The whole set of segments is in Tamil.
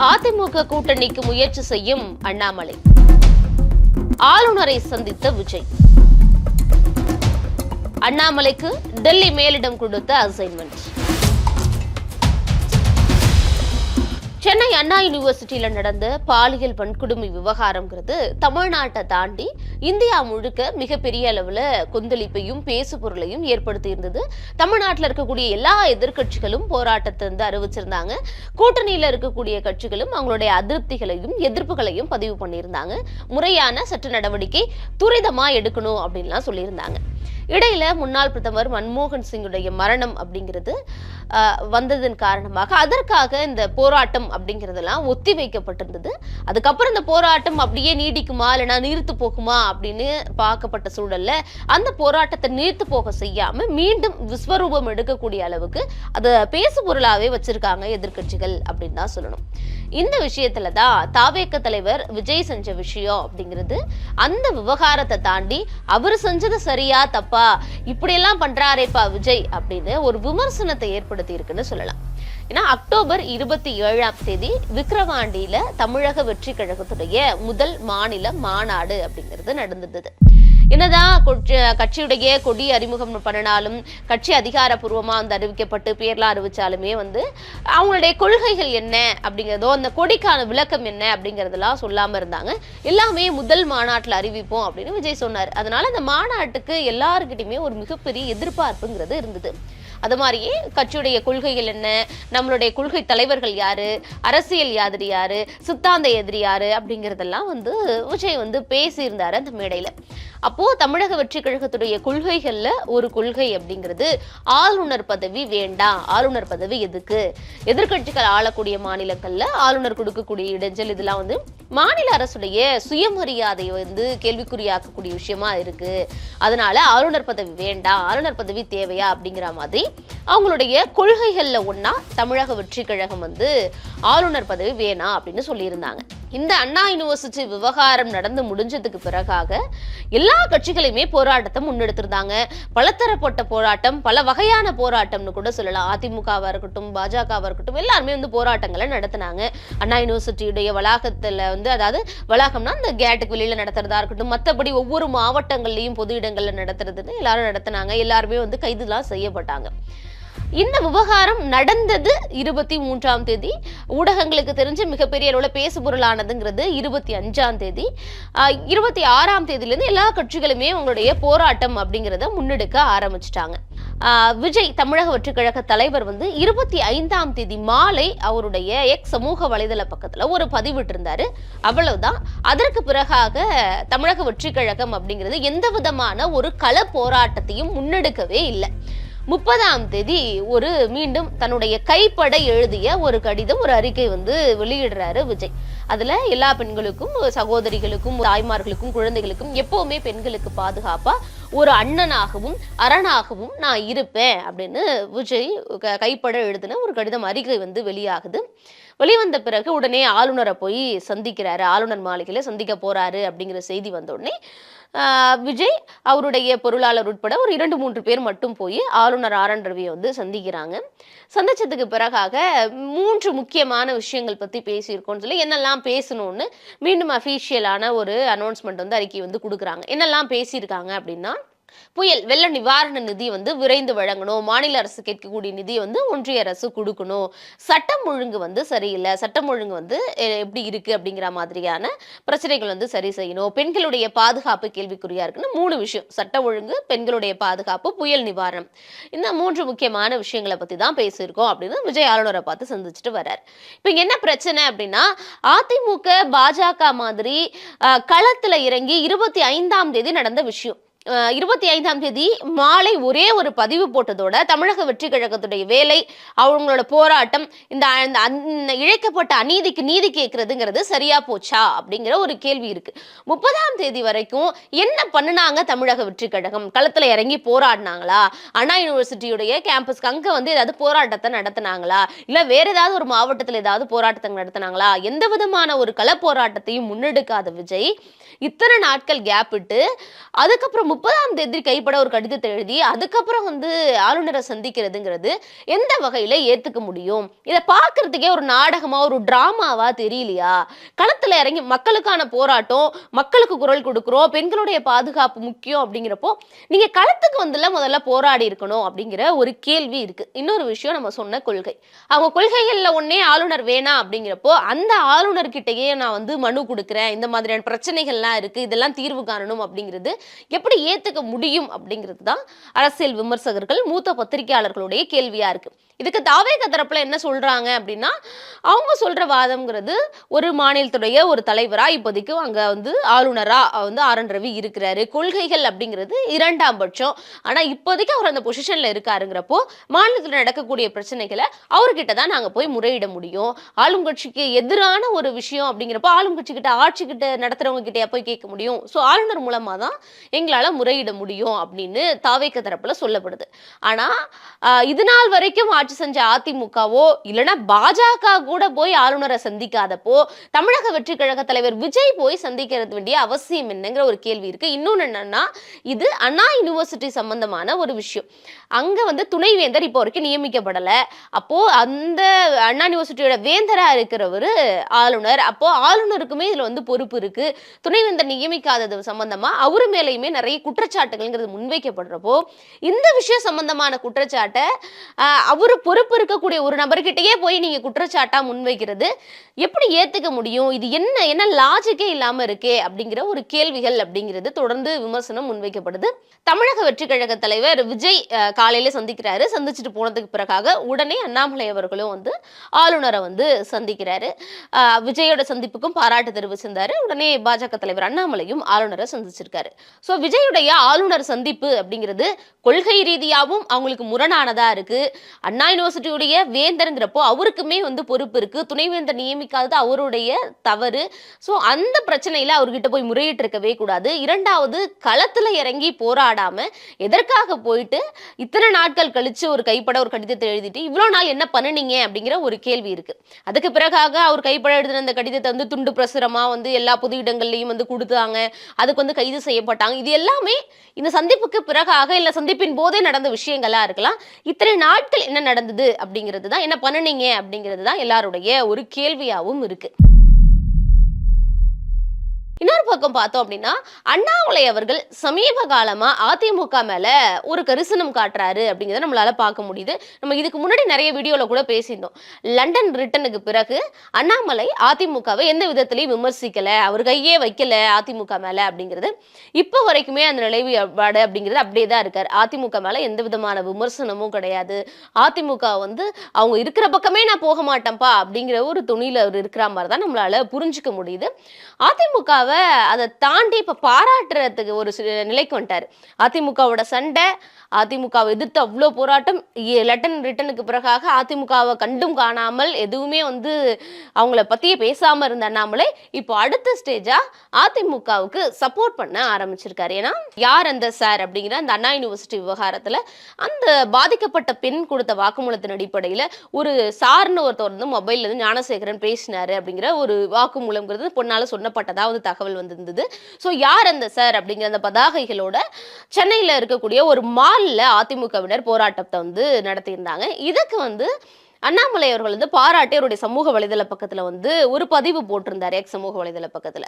அதிமுக கூட்டணிக்கு முயற்சி செய்யும் அண்ணாமலை. ஆளுநரை சந்தித்த விஜய். அண்ணாமலைக்கு டெல்லி மேலிடம் கொடுத்த அசைன்மெண்ட் சென்னை அண்ணா யூனிவர்சிட்டியில் நடந்த பாலியல் வன்கொடுமை விவகாரம்ங்கிறது தமிழ்நாட்டை தாண்டி இந்தியா முழுக்க மிகப்பெரிய அளவில் கொந்தளிப்பையும் பேசு பொருளையும் ஏற்படுத்தி இருந்தது தமிழ்நாட்டில் இருக்கக்கூடிய எல்லா எதிர்க்கட்சிகளும் போராட்டத்தை வந்து அறிவிச்சிருந்தாங்க. கூட்டணியில் இருக்கக்கூடிய கட்சிகளும் அவங்களுடைய அதிருப்திகளையும் எதிர்ப்புகளையும் பதிவு பண்ணியிருந்தாங்க. முறையான சட்ட நடவடிக்கை துரிதமாக எடுக்கணும் அப்படின்லாம் சொல்லியிருந்தாங்க. இடையில முன்னாள் பிரதமர் மன்மோகன் சிங்குடைய மரணம் அப்படிங்கிறது வந்ததன் காரணமாக அதற்காக இந்த போராட்டம் அப்படிங்கிறதெல்லாம் ஒத்தி வைக்கப்பட்டிருந்தது. அதுக்கப்புறம் இந்த போராட்டம் அப்படியே நீடிக்குமா இல்லைனா நீர்த்து போகுமா அப்படின்னு பார்க்கப்பட்ட சூழல்ல அந்த போராட்டத்தை நீர்த்து போக செய்யாம மீண்டும் விஸ்வரூபம் எடுக்கக்கூடிய அளவுக்கு அதை பேசு பொருளாவே வச்சிருக்காங்க எதிர்க்கட்சிகள் அப்படின்னு தான் சொல்லணும். இந்த விஷயத்துல தான் தாவேக்க தலைவர் விஜய் செஞ்ச விஷயம் அப்படிங்கிறது அந்த விவகாரத்தை தாண்டி அவர் செஞ்சது சரியா தப்பா? இப்படியெல்லாம் பண்றாரேப்பா விஜய் அப்படின்னு ஒரு விமர்சனத்தை ஏற்படுத்தி இருக்குன்னு சொல்லலாம். ஏன்னா அக்டோபர் இருபத்தி ஏழாம் தேதி விக்கிரவாண்டியில தமிழக வெற்றி கழகத்துடைய முதல் மாநில மாநாடு அப்படிங்கிறது நடந்தது. என்னதான் கட்சியுடைய கொடி அறிமுகம் பண்ணினாலும் கட்சி அதிகாரப்பூர்வமாக வந்து அறிவிக்கப்பட்டு பேர்லாம் அறிவிச்சாலுமே வந்து அவங்களுடைய கொள்கைகள் என்ன அப்படிங்கிறதோ அந்த கொடிக்கான விளக்கம் என்ன அப்படிங்கிறதெல்லாம் சொல்லாமல் இருந்தாங்க. எல்லாமே முதல் மாநாட்டில் அறிவிப்போம் அப்படின்னு விஜய் சொன்னார். அதனால அந்த மாநாட்டுக்கு எல்லாருக்கிட்டையுமே ஒரு மிகப்பெரிய எதிர்பார்ப்புங்கிறது இருந்தது. அது மாதிரியே கட்சியுடைய கொள்கைகள் என்ன நம்மளுடைய கொள்கை தலைவர்கள் யாரு அரசியல் யாதிரி யாரு சித்தாந்த எதிரி யாரு அப்படிங்கறதெல்லாம் வந்து விஜய் வந்து பேசியிருந்தாரு அந்த மேடையில. அப்போ தமிழக வெற்றி கழகத்துடைய கொள்கைகள்ல ஒரு கொள்கை அப்படிங்கிறது ஆளுநர் பதவி வேண்டாம் ஆளுநர் பதவி எதுக்கு? எதிர்க்கட்சிகள் ஆளக்கூடிய மாநிலங்கள்ல ஆளுநர் கொடுக்கக்கூடிய இடைஞ்சல் இதெல்லாம் வந்து மாநில அரசுடைய சுயமரியாதையை வந்து கேள்விக்குறியாக்கக்கூடிய விஷயமா இருக்கு. அதனால ஆளுநர் பதவி வேண்டாம் ஆளுநர் பதவி தேவையா அப்படிங்கிற மாதிரி அவங்களுடைய கொள்கைகள்ல ஒன்னா தமிழக வெற்றி கழகம் வந்து ஆளுநர் பதவி வேணாம் அப்படின்னு சொல்லியிருந்தாங்க. இந்த அண்ணா யூனிவர்சிட்டி விவகாரம் நடந்து முடிஞ்சதுக்கு பிறகாக எல்லா எல்லா கட்சிகளையுமே போராட்டத்தை முன்னெடுத்திருந்தாங்க. பலதரப்பட்ட போராட்டம் பல வகையான போராட்டம்னு கூட சொல்லலாம். அதிமுகவா இருக்கட்டும் பாஜகவா இருக்கட்டும் எல்லாருமே வந்து போராட்டங்களை நடத்தினாங்க. அண்ணா யூனிவர்சிட்டியுடைய வளாகத்துல வந்து அதாவது வளாகம்னா அந்த கேட்டுக்கு வெளியில நடத்துறதா இருக்கட்டும் மற்றபடி ஒவ்வொரு மாவட்டங்கள்லயும் பொது இடங்கள்ல நடத்துறதுன்னு எல்லாரும் நடத்தினாங்க. எல்லாருமே வந்து கைதுலாம் செய்யப்பட்டாங்க. இந்த விவகாரம் நடந்தது இருபத்தி மூன்றாம் தேதி. ஊடகங்களுக்கு தெரிஞ்சு மிகப்பெரிய அளவில் பேசுபொருளானதுங்கிறது இருபத்தி அஞ்சாம் தேதி. இருபத்தி ஆறாம் தேதியிலேருந்து எல்லா கட்சிகளுமே உங்களுடைய போராட்டம் அப்படிங்கிறத முன்னெடுக்க ஆரம்பிச்சிட்டாங்க. விஜய் தமிழக வெற்றிக் கழக தலைவர் வந்து இருபத்தி ஐந்தாம் தேதி மாலை அவருடைய எக்ஸ் சமூக வலைதள பக்கத்தில் ஒரு பதிவிட்டிருந்தாரு. அவ்வளவுதான். அதற்கு பிறகாக தமிழக வெற்றிக் கழகம் அப்படிங்கிறது எந்த விதமான ஒரு கள போராட்டத்தையும் முன்னெடுக்கவே இல்லை. முப்பதாம் தேதி ஒரு மீண்டும் தன்னுடைய கைப்பட எழுதிய ஒரு கடிதம் ஒரு அறிக்கை வந்து வெளியிடுறாரு விஜய். அதுல எல்லா பெண்களுக்கும் சகோதரிகளுக்கும் தாய்மார்களுக்கும் குழந்தைகளுக்கும் எப்பவுமே பெண்களுக்கு பாதுகாப்பா ஒரு அண்ணனாகவும் அரணாகவும் நான் இருப்பேன் அப்படின்னு விஜய் க- கைப்பட எழுதின ஒரு கடிதம் அறிக்கை வந்து வெளியாகுது. வெளிவந்த பிறகு உடனே ஆளுநரை போய் சந்திக்கிறாரு. ஆளுநர் மாளிகையில் சந்திக்க போறாரு அப்படிங்கிற செய்தி வந்த உடனே விஜய் அவருடைய பொருளாளர் உட்பட ஒரு இரண்டு மூன்று பேர் மட்டும் போய் ஆளுநர் ஆர் என் ரவியை வந்து சந்திக்கிறாங்க. சந்திச்சதுக்கு பிறகாக மூன்று முக்கியமான விஷயங்கள் பற்றி பேசியிருக்கோம்னு சொல்லி என்னெல்லாம் பேசணும்னு மீண்டும் அஃபீஷியலான ஒரு அனௌன்ஸ்மெண்ட் வந்து அறிக்கை வந்து கொடுக்குறாங்க. என்னெல்லாம் பேசியிருக்காங்க அப்படின்னா புயல் வெள்ள நிவாரண நிதி வந்து விரைந்து வழங்கணும். மாநில அரசு கேட்கக்கூடிய நிதியை வந்து ஒன்றிய அரசு கொடுக்கணும். சட்டம் ஒழுங்கு வந்து சரியில்லை. சட்டம் ஒழுங்கு வந்து எப்படி இருக்கு அப்படிங்கிற மாதிரியான பிரச்சனைகள் வந்து சரி செய்யணும். பெண்களுடைய பாதுகாப்பு கேள்விக்குறியா இருக்குன்னு மூணு விஷயம். சட்ட ஒழுங்கு பெண்களுடைய பாதுகாப்பு புயல் நிவாரணம். இந்த மூன்று முக்கியமான விஷயங்களை பத்தி தான் பேசியிருக்கோம் அப்படின்னு விஜய் ஆளுநரை பார்த்து சந்திச்சுட்டு வர்றார். இப்போ என்ன பிரச்சனை அப்படின்னா அதிமுக பாஜக மாதிரி களத்துல இறங்கி இருபத்தி ஐந்தாம் தேதி நடந்த விஷயம். இருபத்தி ஐந்தாம் தேதி மாலை ஒரே ஒரு பதிவு போட்டதோட தமிழக வெற்றி கழகத்துடைய வேலை அவங்களோட போராட்டம் இந்த அந்த இழைக்கப்பட்ட அநீதிக்கு நீதி கேட்கறதுங்கிறது சரியா போச்சா அப்படிங்கிற ஒரு கேள்வி இருக்கு. முப்பதாம் தேதி வரைக்கும் என்ன பண்ணுனாங்க தமிழக வெற்றி கழகம்? களத்துல இறங்கி போராடினாங்களா? அண்ணா யூனிவர்சிட்டியுடைய கேம்பஸ்க்கு அங்க வந்து ஏதாவது போராட்டத்தை நடத்தினாங்களா? இல்ல வேற ஏதாவது ஒரு மாவட்டத்தில் ஏதாவது போராட்டத்தை நடத்தினாங்களா? எந்த விதமான ஒரு கள போராட்டத்தையும் முன்னெடுக்காத விஜய் இத்தனை நாட்கள் கேப் விட்டு அதுக்கப்புறம் முப்பதாம் தேதி கைப்பட ஒரு கடிதத்தை எழுதி அதுக்கப்புறம் வந்து ஆளுநரை சந்திக்கிறதுங்கிறது எந்த வகையில ஏத்துக்க முடியும்? இதை பார்க்கறதுக்கே ஒரு நாடகமா ஒரு டிராமாவா தெரியலையா? களத்துல இறங்கி மக்களுக்கான போராட்டம் மக்களுக்கு குரல் கொடுக்குறோம் பெண்களுடைய பாதுகாப்பு முக்கியம் அப்படிங்கிறப்போ நீங்க களத்துக்கு வந்துல முதல்ல போராடி இருக்கணும் அப்படிங்கிற ஒரு கேள்வி இருக்கு. இன்னொரு விஷயம் நம்ம சொன்ன கொள்கை. அவங்க கொள்கைகள்ல ஒன்னே ஆளுநர் வேணாம் அப்படிங்கிறப்போ அந்த ஆளுநர்கிட்டயே நான் வந்து மனு கொடுக்குறேன். இந்த மாதிரியான பிரச்சனைகள்லாம் இருக்கு இதெல்லாம் தீர்வு காணணும் அப்படிங்கிறது எப்படி ஏற்றுக்க முடியும் அப்படிங்கிறது தான் அரசியல் விமர்சகர்கள் மூத்த பத்திரிகையாளர்களுடைய கேள்வியாக இருக்குது இதுக்கு தாவேக தரப்பில் என்ன சொல்கிறாங்க அப்படின்னா அவங்க சொல்கிற வாதம்ங்கிறது ஒரு மாநிலத்துடைய ஒரு தலைவராக இப்போதைக்கு அங்கே வந்து ஆளுநராக வந்து ஆர் என் ரவி இருக்கிறாரு. கொள்கைகள் அப்படிங்கிறது இரண்டாம் பட்சம். ஆனால் இப்போதைக்கு அவர் அந்த பொசிஷனில் இருக்காருங்கிறப்போ மாநிலத்தில் நடக்கக்கூடிய பிரச்சனைகளை அவர்கிட்ட தான் நாங்கள் போய் முறையிட முடியும். ஆளும் கட்சிக்கு எதிரான ஒரு விஷயம் அப்படிங்கிறப்போ ஆளும் ஆட்சிக்கிட்ட நடத்துகிறவங்க ஆட்சி போய் கேட்க முடியும். ஸோ ஆளுநர் மூலமாக தான் எங்களால் முறையிட முடியும் அப்படின்னு தாவேக்க தரப்புல சொல்லப்படுது. ஆனா இது நாள் வரைக்கும் ஆட்சி செஞ்ச அதிமுகவோ இல்லைன்னா பாஜக கூட போய் ஆளுநரை சந்திக்காதப்போ தமிழக வெற்றி கழக தலைவர் விஜய் போய் சந்திக்கிறது வேண்டிய அவசியம் என்னங்கிற ஒரு கேள்வி இருக்கு. இன்னொன்னு என்னன்னா இது அண்ணா யூனிவர்சிட்டி சம்பந்தமான ஒரு விஷயம். அங்க வந்து துணைவேந்தர் இப்போ வரைக்கும் நியமிக்கப்படல. அப்போ அந்த அண்ணா யூனிவர்சிட்டியோட வேந்தரா இருக்கிறவர் ஆளுநர். அப்போ ஆளுநருக்குமே இதுல வந்து பொறுப்பு இருக்கு. துணைவேந்தர் நியமிக்காதது சம்பந்தமா அவரு மேலேயுமே நிறைய குற்றச்சாட்டுகள்ங்கிறது முன்வைக்கப்படுறப்போ இந்த விஷயம் சம்பந்தமான குற்றச்சாட்டை அவர் அவரு பொறுப்பு இருக்கக்கூடிய ஒரு நபர்கிட்டயே போய் நீங்க குற்றச்சாட்டாக முன்வைக்கிறது எப்படி ஏத்துக்க முடியும்? இது என்ன என்ன லாஜிக்கே இல்லாமல் இருக்கே அப்படிங்கிற ஒரு கேள்விகள் அப்படிங்கிறது தொடர்ந்து விமர்சனம் முன்வைக்கப்படுது. தமிழக வெற்றி கழக தலைவர் விஜய் காலையில சந்திக்கிறாரு. சந்திச்சுட்டு போனதுக்கு பிறகாக உடனே அண்ணாமலை அவர்களும் வந்து ஆளுநரை வந்து சந்திக்கிறாரு. விஜயோட சந்திப்புக்கும் பாராட்டு தெரிவிச்சிருந்தாரு. உடனே பாஜக தலைவர் அண்ணாமலையும் ஆளுநரை சந்திச்சிருக்காரு. ஸோ விஜயுடைய ஆளுநர் சந்திப்பு அப்படிங்கிறது கொள்கை ரீதியாகவும் அவங்களுக்கு முரணானதாக இருக்குது அண்ணா யூனிவர்சிட்டியுடைய வேந்தருங்கிறப்போ அவருக்குமே வந்து பொறுப்பு இருக்குது துணைவேந்தர் நியமிக்காதது அவருடைய தவறு. ஸோ அந்த பிரச்சனையில் அவர்கிட்ட போய் முறையிட்டு இருக்கவே கூடாது. இரண்டாவது களத்தில் இறங்கி போராடாமல் எதற்காக போயிட்டு இத்தனை நாட்கள் கழித்து ஒரு கைப்பட ஒரு கடிதத்தை எழுதிட்டு இவ்வளோ நாள் என்ன பண்ணுனீங்க அப்படிங்கிற ஒரு கேள்வி இருக்குது அதுக்கு பிறகாக அவர் கைப்பட எழுதின அந்த கடிதத்தை வந்து துண்டு பிரசுரமாக வந்து எல்லா பொது இடங்கள்லையும் வந்து கொடுத்தாங்க. அதுக்கு வந்து கைது செய்யப்பட்டாங்க. இது எல்லாம் இந்த சந்திப்புக்கு பிறகாக இல்ல சந்திப்பின் போதே நடந்த விஷயங்களா இருக்கலாம். இத்தனை நாட்கள் என்ன நடந்தது அப்படிங்கிறது தான் என்ன பண்ணுனீங்க அப்படிங்கிறது தான் எல்லாருடைய ஒரு கேள்வியாகவும் இருக்கு. இன்னொரு பக்கம் பார்த்தோம் அப்படின்னா அண்ணாமலை அவர்கள் சமீப காலமா அதிமுக மேல ஒரு கரிசனம் காட்டுறாரு அப்படிங்கிறத நம்மளால பார்க்க முடியுது. நம்ம இதுக்கு முன்னாடி நிறைய வீடியோல கூட பேசியிருந்தோம். லண்டன் ரிட்டனுக்கு பிறகு அண்ணாமலை அதிமுகவை எந்த விதத்திலையும் விமர்சிக்கல அவர் கையே வைக்கல அதிமுக மேல அப்படிங்கிறது. இப்போ வரைக்குமே அந்த நிலைப்பாடு அப்படிங்கிறது அப்படியே தான் இருக்காரு. அதிமுக மேல எந்த விதமான விமர்சனமும் கிடையாது. அதிமுக வந்து அவங்க இருக்கிற பக்கமே நான் போக மாட்டேன்ப்பா அப்படிங்கிற ஒரு துணியில அவர் இருக்கிற மாதிரி தான் நம்மளால புரிஞ்சுக்க முடியுது. அதிமுக அதிமுகவை அதை தாண்டி இப்போ பாராட்டுறதுக்கு ஒரு நிலைக்கு வந்துட்டாரு. அதிமுகவோட சண்டை அதிமுகவை எதிர்த்து அவ்வளோ போராட்டம் இ- ரிட்டனுக்கு பிறகாக அதிமுகவை கண்டும் காணாமல் எதுவுமே வந்து அவங்கள பற்றியே பேசாமல் இருந்த அண்ணாமலை இப்போ அடுத்த ஸ்டேஜாக அதிமுகவுக்கு சப்போர்ட் பண்ண ஆரம்பிச்சிருக்காரு. ஏன்னா யார் அந்த சார் அப்படிங்கிற அந்த அண்ணா யூனிவர்சிட்டி விவகாரத்தில் அந்த பாதிக்கப்பட்ட பெண் கொடுத்த வாக்குமூலத்தின் அடிப்படையில் ஒரு சார்னு ஒருத்தர் வந்து மொபைலில் இருந்து ஞானசேகரன் பேசினாரு அப்படிங்கிற ஒரு வாக்குமூலம்ங்கிறது பொண்ணால் சொன்னப்பட்டதா வந்து தகவல். வந்திருந்தது. ஸோ யார் அந்த சார் அப்படிங்கிற அந்த பதாகைகளோட சென்னையில இருக்கக்கூடிய ஒரு மால்ல அதிமுகவினர் போராட்டத்தை வந்து நடத்தியிருந்தாங்க. இதுக்கு வந்து அண்ணாமலை அவர்கள் வந்து பாராட்டி அவருடைய சமூக வலைதள பக்கத்தில் வந்து ஒரு பதிவு போட்டிருந்தாரு எக்ஸ் சமூக வலைதள பக்கத்துல.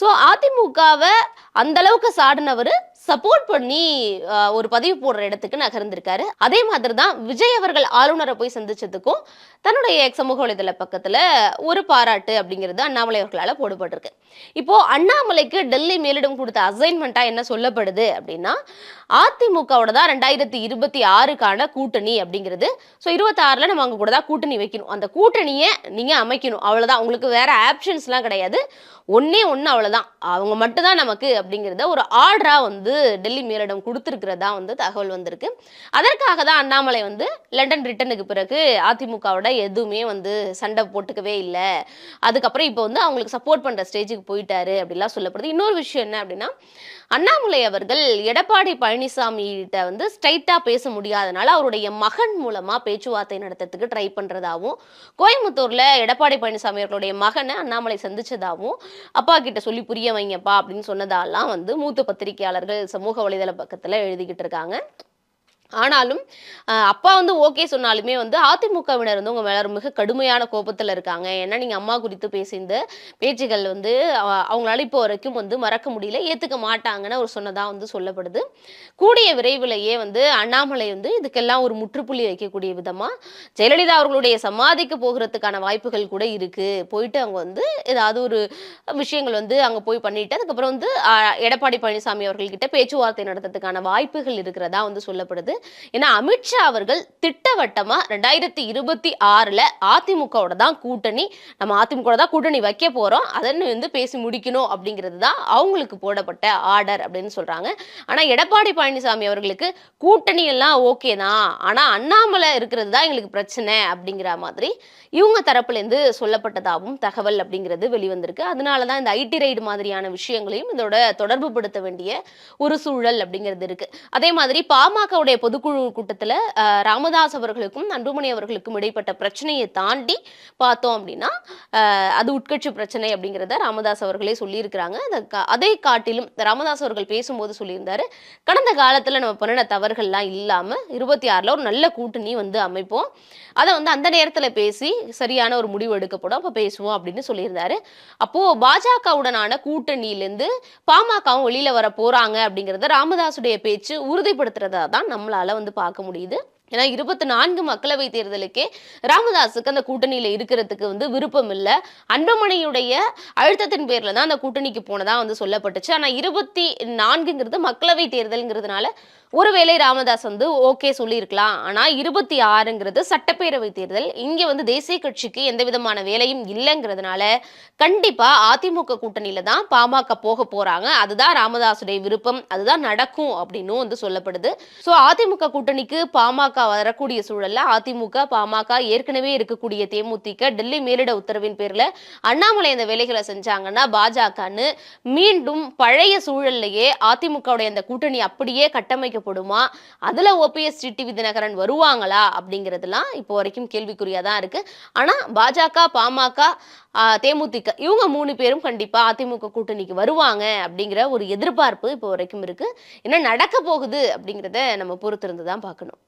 ஸோ அதிமுகவை அந்த அளவுக்கு சாடினவர் சப்போர்ட் பண்ணி ஒரு பதிவு போடுற இடத்துக்கு நகர்ந்திருக்காரு. அதே மாதிரி தான் விஜய் அவர்கள் ஆளுநரை போய் சந்திச்சதுக்கும் தன்னுடைய எக்ஸ் சமூக வலைதள பக்கத்தில் ஒரு பாராட்டு அப்படிங்கிறது அண்ணாமலை அவர்களால் போடப்பட்டிருக்கு. இப்போ அண்ணாமலைக்கு டெல்லி மேலிடம் கொடுத்த அசைன்மெண்ட்டா என்ன சொல்லப்படுது அப்படின்னா அதிமுகவோட தான் ரெண்டாயிரத்தி இருபத்தி ஆறுக்கான கூட்டணி அப்படிங்கிறது. ஸோ இருபத்தாறுல நம்ம அங்கே கூட தான் கூட்டணி வைக்கணும். அந்த கூட்டணியை நீங்க அமைக்கணும். அவ்வளவுதான். உங்களுக்கு வேற ஆப்ஷன்ஸ்லாம் கிடையாது. ஒன்றே ஒன்று அவ்வளோதான் அவங்க மட்டும்தான் நமக்கு அப்படிங்கிறத ஒரு ஆர்டராக வந்து டெல்லி மேலிடம் கொடுத்துருக்கிறதா வந்து தகவல் வந்திருக்கு. அதற்காக தான் அண்ணாமலை வந்து லண்டன் ரிட்டனுக்கு பிறகு அதிமுகவோட எதுவுமே வந்து சண்டை போட்டுக்கவே இல்லை. அதுக்கப்புறம் இப்போ வந்து அவங்களுக்கு சப்போர்ட் பண்ணுற ஸ்டேஜுக்கு போயிட்டாரு அப்படிலாம் சொல்லப்படுது. இன்னொரு விஷயம் என்ன அப்படின்னா அண்ணாமலை அவர்கள் எடப்பாடி பழனிசாமி கிட்ட வந்து ஸ்ட்ரைட்டாக பேச முடியாதனால அவருடைய மகன் மூலமாக பேச்சுவார்த்தை நடத்துறதுக்கு ட்ரை பண்ணுறதாகவும் கோயம்புத்தூரில் எடப்பாடி பழனிசாமி அவர்களுடைய மகனை அண்ணாமலை சந்தித்ததாகவும் அப்பா கிட்ட சொல்லி புரிய வைங்கப்பா அப்படின்னு சொன்னதாலாம் வந்து மூத்த பத்திரிகையாளர்கள் சமூக வலைதள பக்கத்துல எழுதிக்கிட்டு இருக்காங்க. ஆனாலும் அப்பா வந்து ஓகே சொன்னாலுமே வந்து அதிமுகவினர் வந்து உங்க மேல மிக கடுமையான கோபத்துல இருக்காங்க. ஏன்னா நீங்க அம்மா குறித்து பேசியிருந்த பேச்சுகள் வந்து அவங்களால இப்போ வரைக்கும் வந்து மறக்க முடியல ஏத்துக்க மாட்டாங்கன்னு அவர் சொன்னதா வந்து சொல்லப்படுது. கூடிய விரைவிலேயே வந்து அண்ணாமலை வந்து இதுக்கெல்லாம் ஒரு முற்றுப்புள்ளி வைக்கக்கூடிய விதமா ஜெயலலிதா அவர்களுடைய சமாதிக்கு போகிறதுக்கான வாய்ப்புகள் கூட இருக்கு. போயிட்டு அவங்க வந்து ஏதாவது ஒரு விஷயங்கள் வந்து அங்க போய் பண்ணிட்டு அதுக்கப்புறம் வந்து எடப்பாடி பழனிசாமி அவர்கள்கிட்ட பேச்சுவார்த்தை நடத்துறதுக்கான வாய்ப்புகள் இருக்கிறதா வந்து சொல்லப்படுது. ஏன்னா அமித்ஷா அவர்கள் திட்டவட்டமா ரெண்டாயிரத்தி இருபத்தி ஆறுல அதிமுகவோட தான் கூட்டணி. நம்ம அதிமுக தான் கூட்டணி வைக்க போறோம். அதன்னு வந்து பேசி முடிக்கணும் அப்படிங்கிறது தான் அவங்களுக்கு போடப்பட்ட ஆர்டர் அப்படின்னு சொல்றாங்க. ஆனா எடப்பாடி பழனிசாமி அவர்களுக்கு கூட்டணி எல்லாம் ஓகே தான். ஆனா அண்ணாமலை இருக்கிறது தான் எங்களுக்கு பிரச்சனை அப்படிங்கிற மாதிரி இவங்க தரப்புல இருந்து சொல்லப்பட்டதாகவும் தகவல் அப்படிங்கிறது வெளிவந்திருக்கு. அதனால தான் இந்த ஐடி ரைடு மாதிரியான விஷயங்களையும் இதோட தொடர்பு படுத்த வேண்டிய ஒரு சூழல் அப்படிங்கிறது இருக்கு. அதே மாதிரி பாமகவுடைய பொதுக்குழு கூட்டத்தில் ராமதாஸ் அவர்களுக்கும் அன்புமணி அவர்களுக்கும் இடைப்பட்ட பிரச்சனையை தாண்டி பார்த்தோம் அப்படின்னா அது உட்கட்சி பிரச்சனை அப்படிங்கிறத ராமதாஸ் அவர்களே சொல்லியிருக்கிறாங்க. அதை கா- அதை காட்டிலும் ராமதாஸ் அவர்கள் பேசும்போது சொல்லியிருந்தாரு கடந்த காலத்தில் நம்ம பண்ணின தவறுகள்லாம் இல்லாமல் இருபத்தி ஆறில் ஒரு நல்ல கூட்டணி வந்து அமைப்போம். அதை வந்து அந்த நேரத்தில் பேசி சரியான ஒரு முடிவு எடுக்கப்படும். அப்போ பேசுவோம் அப்படின்னு சொல்லியிருந்தாரு. அப்போ பாஜகவுடனான கூட்டணியிலேருந்து பாமகவும் வெளியில் வர போறாங்க அப்படிங்கிறத ராமதாசுடைய பேச்சு உறுதிப்படுத்துறதா தான் நம்மளால வந்து பார்க்க முடியுது. ஏன்னா இருபத்தி நான்கு மக்களவை தேர்தலுக்கே ராமதாஸுக்கு அந்த கூட்டணியில இருக்கிறதுக்கு வந்து விருப்பம் இல்லை. அன்பமணியுடைய அழுத்தத்தின் பேர்ல தான் அந்த கூட்டணிக்கு போனதா வந்து சொல்லப்பட்டுச்சு. ஆனா இருபத்தி நான்குங்கிறது மக்களவை தேர்தல்ங்கிறதுனால ஒருவேளை ராமதாஸ் வந்து ஓகே சொல்லியிருக்கலாம். ஆனால் இருபத்தி ஆறுங்கிறது சட்டப்பேரவை தேர்தல். இங்கே வந்து தேசிய கட்சிக்கு எந்த விதமான வேலையும் இல்லைங்கிறதுனால கண்டிப்பாக அதிமுக கூட்டணியில் தான் பாமக போக போகிறாங்க அதுதான் ராமதாசுடைய விருப்பம். அதுதான் நடக்கும் அப்படின்னும் வந்து சொல்லப்படுது. ஸோ அதிமுக கூட்டணிக்கு பாமக வரக்கூடிய சூழலில் அதிமுக பாமக ஏற்கனவே இருக்கக்கூடிய தேமுதிக டெல்லி மேலிட உத்தரவின் பேரில் அண்ணாமலை இந்த வேலைகளை செஞ்சாங்கன்னா பாஜகன்னு மீண்டும் பழைய சூழல்லையே அதிமுகவுடைய அந்த கூட்டணி அப்படியே கட்டமைக்கப்படுமா அதில் ஓபிஎஸ் டிடிவி விதிநகரன் வருவாங்களா? அப்படிங்கிறதுலாம் இப்போ வரைக்கும் கேள்விக்குறியாக தான் இருக்குது ஆனால் பாஜக பாமக தேமுதிக இவங்க மூணு பேரும் கண்டிப்பாக அதிமுக கூட்டணிக்கு வருவாங்க அப்படிங்கிற ஒரு எதிர்பார்ப்பு இப்போ வரைக்கும் இருக்கு. என்ன நடக்க போகுது அப்படிங்கிறத நம்ம பொறுத்திருந்து தான் பார்க்கணும்.